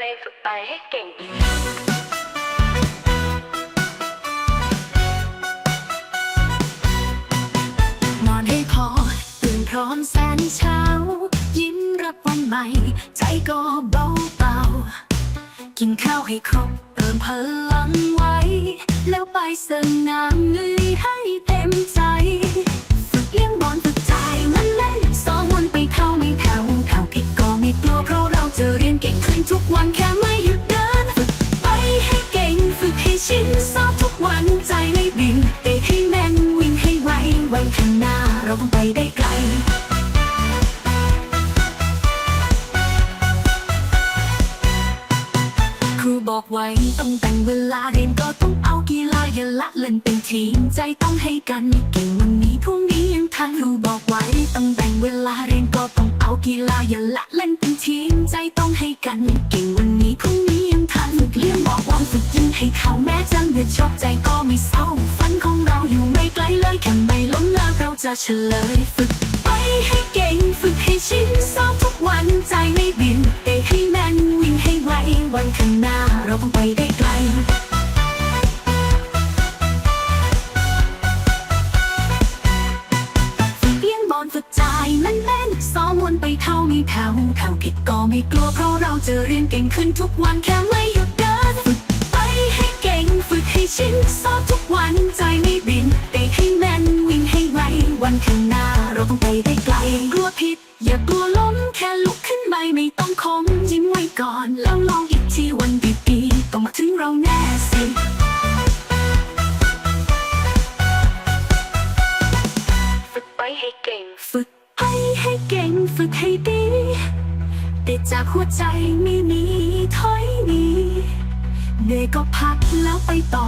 เลยฝึกไปให้เก่งนอนให้พอตื่นพร้อมแสนเช้า ยิ้มรับวันใหม่ ใจก็เบาเบากินข้าวให้ครบเติมพลังไว้ แล้วไปเสริมน้ำลุย จะเรียนเก่งขึ้นทุกวันแค่ไม่หยุดเดินฝึกไปให้เก่งฝึกให้ชินสอบทุกวันใจไม่บินเตะให้แม่นวิ่งให้ไววันข้างหน้าเราต้องไปได้ไกลครูบอกไว้ต้องแต่งเวลาเรียนก็ต้องเอากีฬาอย่าละเล่นเป็นทีมใจต้องให้กันเก่งวันนี้พรุ่งนี้ยังทันครูบอกไว้ กันเก่งวันนี้พรุ่งนี้ยังทันเลี้ยงบอกว่าฝึกยิงให้เขาแม้จะเดือดชอบใจก็ไม่เศร้าฝันของเราอยู่ไม่ไกลเลยแค่ไม่ล้มเลิกเราจะเฉลยฝึกไปให้เก่งฝึกให้ชินซ้อมทุกวันใจไม่บินเตะให้แม่นวิ่งให้ไววันข้างหน้าเราต้องไปได้ เท่ามีแผ่วข่าวผิดก็ไม่กลัวเพราะเราจะเรียนเก่งขึ้นทุกวันแค่ไม่หยุดเดินฝึกไปให้เก่งฝึกให้ชินซ้อมทุกวันใจไม่บินเตะให้แม่นวิ่งให้ไววันข้างหน้าเราต้องไปได้ไกลกลัวผิด อย่ากลัวล้มแค่ลุกขึ้นไปไม่ต้องคมยิ้มไว้ก่อน แล้วลองอีกทีวันดีๆต้องมาถึงเราแน่ เก่งฝึกให้ดีติดจากหัวใจไม่มีถอยหนีเหนื่อยก็พักแล้วไปต่อ